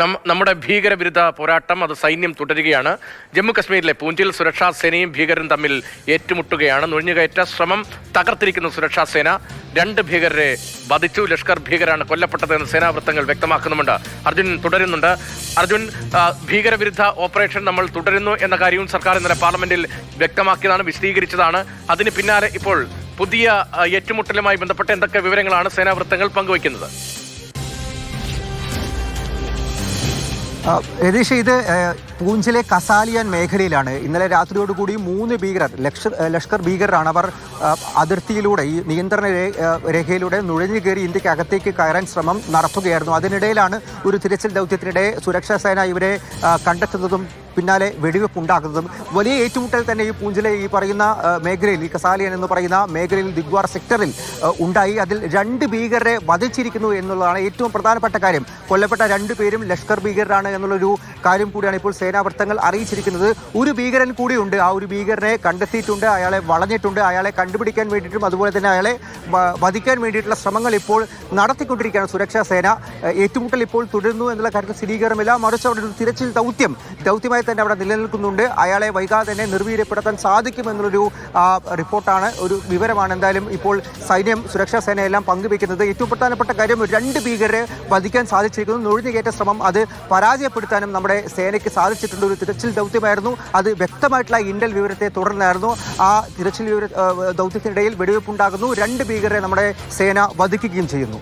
നമ്മുടെ ഭീകരവിരുദ്ധ പോരാട്ടം അത് സൈന്യം തുടരുകയാണ്. ജമ്മു കശ്മീരിലെ പൂഞ്ചിൽ സുരക്ഷാ സേനയും ഭീകരരും തമ്മിൽ ഏറ്റുമുട്ടുകയാണ്. നുഴഞ്ഞുകയറ്റ ശ്രമം തകർത്തിരിക്കുന്ന സുരക്ഷാ സേന രണ്ട് ഭീകരരെ വധിച്ചു. ലഷ്കർ ഭീകരാണ് കൊല്ലപ്പെട്ടതെന്ന് സേനാവൃത്തങ്ങൾ വ്യക്തമാക്കുന്നുമുണ്ട്. അർജുൻ തുടരുന്നുണ്ട്. അർജുൻ ഭീകരവിരുദ്ധ ഓപ്പറേഷൻ നമ്മൾ തുടരുന്നു എന്ന കാര്യവും സർക്കാർ ഇന്നലെ പാർലമെന്റിൽ വ്യക്തമാക്കിയതാണ് വിശദീകരിച്ചതാണ്. അതിന് പിന്നാലെ ഇപ്പോൾ പുതിയ ഏറ്റുമുട്ടലുമായി ബന്ധപ്പെട്ട എന്തൊക്കെ വിവരങ്ങളാണ് സേനാവൃത്തങ്ങൾ പങ്കുവയ്ക്കുന്നത്? Ee, Erişe'yi de e, പൂഞ്ചിലെ കസാലിയൻ മേഖലയിലാണ്. ഇന്നലെ രാത്രിയോടുകൂടി മൂന്ന് ഭീകരർ ഏ, ലഷ്കർ ഭീകരരാണ് അവർ അതിർത്തിയിലൂടെ ഈ നിയന്ത്രണ രേഖയിലൂടെ നുഴഞ്ഞു കയറി ഇന്ത്യയ്ക്ക് അകത്തേക്ക് കയറാൻ ശ്രമം നടത്തുകയായിരുന്നു. അതിനിടയിലാണ് ഒരു തിരച്ചിൽ ദൗത്യത്തിനിടെ സുരക്ഷാ സേന ഇവരെ കണ്ടെത്തുന്നതും പിന്നാലെ വെടിവെപ്പ് ഉണ്ടാക്കുന്നതും. വലിയ ഏറ്റുമുട്ടൽ തന്നെ ഈ പൂഞ്ചിലെ ഈ പറയുന്ന മേഖലയിൽ ഈ കസാലിയൻ എന്ന് പറയുന്ന മേഖലയിൽ ദിഗ്വാർ സെക്ടറിൽ ഉണ്ടായി. അതിൽ രണ്ട് ഭീകരരെ വധിച്ചിരിക്കുന്നു എന്നുള്ളതാണ് ഏറ്റവും പ്രധാനപ്പെട്ട കാര്യം. കൊല്ലപ്പെട്ട രണ്ട് പേരും ലഷ്കർ ഭീകരരാണ് എന്നുള്ളൊരു കാര്യം കൂടിയാണ് ഇപ്പോൾ സേനാവൃത്തങ്ങൾ അറിയിച്ചിരിക്കുന്നത് ഒരു ഭീകരൻ കൂടിയുണ്ട്. ആ ഒരു ഭീകരനെ കണ്ടെത്തിയിട്ടുണ്ട്. അയാളെ വളഞ്ഞിട്ടുണ്ട്. അയാളെ കണ്ടുപിടിക്കാൻ വേണ്ടിയിട്ടും അതുപോലെ തന്നെ അയാളെ വധിക്കാൻ വേണ്ടിയിട്ടുള്ള ശ്രമങ്ങൾ ഇപ്പോൾ നടത്തിക്കൊണ്ടിരിക്കുകയാണ് സുരക്ഷാ സേന. ഏറ്റുമുട്ടൽ ഇപ്പോൾ തുടരുന്നു എന്നുള്ള കാര്യത്തിൽ സ്ഥിരീകരണമില്ല. മറിച്ച് അവിടെ ഒരു തിരച്ചിൽ ദൗത്യം ദൗത്യമായി തന്നെ അവിടെ നിലനിൽക്കുന്നുണ്ട്. അയാളെ വൈകാതെ തന്നെ നിർവീര്യപ്പെടുത്താൻ സാധിക്കുമെന്നുള്ളൊരു റിപ്പോർട്ടാണ് ഒരു വിവരമാണ് എന്തായാലും ഇപ്പോൾ സൈന്യം സുരക്ഷാ സേനയെല്ലാം പങ്കുവയ്ക്കുന്നത്. ഏറ്റവും പ്രധാനപ്പെട്ട കാര്യം രണ്ട് ഭീകരരെ വധിക്കാൻ സാധിച്ചിരിക്കുന്നു. നുഴഞ്ഞുകയറ്റ ശ്രമം അത് പരാജയപ്പെടുത്താനും നമ്മുടെ സേനയ്ക്ക് സാധിച്ചിട്ടുണ്ട്. ഒരു തിരച്ചിൽ ദൗത്യമായിരുന്നു. അത് വ്യക്തമായിട്ടുള്ള ഇന്റൽ വിവരത്തെ തുടർന്നായിരുന്നു. ആ തിരച്ചിൽ വിവര ദൗത്യത്തിനിടയിൽ വെടിവെപ്പുണ്ടാകുന്നു. രണ്ട് ഭീകരരെ നമ്മുടെ സേന വധിക്കുകയും ചെയ്യുന്നു.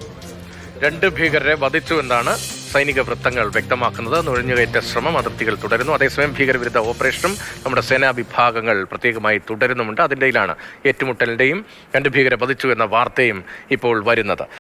രണ്ട് ഭീകരരെ വധിച്ചു എന്നാണ് സൈനിക വൃത്തങ്ങൾ വ്യക്തമാക്കുന്നത്. നുഴഞ്ഞുകയറ്റ ശ്രമം അതിർത്തികൾ തുടരുന്നു. അതേസമയം ഭീകരവിരുദ്ധ ഓപ്പറേഷനും നമ്മുടെ സേനാ വിഭാഗങ്ങൾ പ്രത്യേകമായി തുടരുന്നുമുണ്ട്. അതിന്റെയിലാണ് ഏറ്റുമുട്ടലിന്റെയും രണ്ട് ഭീകരെ വധിച്ചു എന്ന വാർത്തയും ഇപ്പോൾ വരുന്നത്.